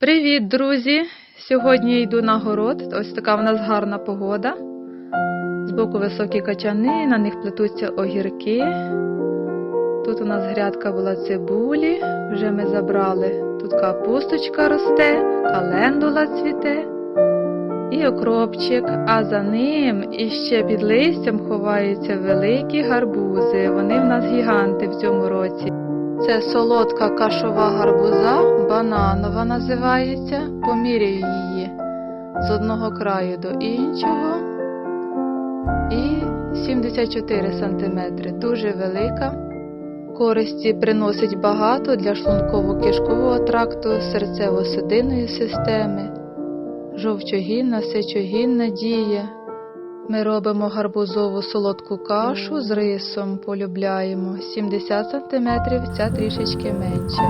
Привіт, друзі! Сьогодні я йду на город. Ось така в нас гарна погода. Збоку високі качани, на них плетуться огірки. Тут у нас грядка була цибулі, вже ми забрали. Тут капусточка росте, календула цвіте і окропчик, а за ним іще під листям ховаються великі гарбузи. Вони в нас гіганти в цьому році. Це солодка кашова гарбуза, бананова називається. Поміряю її з одного краю до іншого. І 74 см. Дуже велика. Користі приносить багато для шлунково-кишкового тракту, серцево-судинної системи, жовчогінна, сечогінна дія. Ми робимо гарбузову солодку кашу з рисом, полюбляємо 70 см, ця трішечки менше.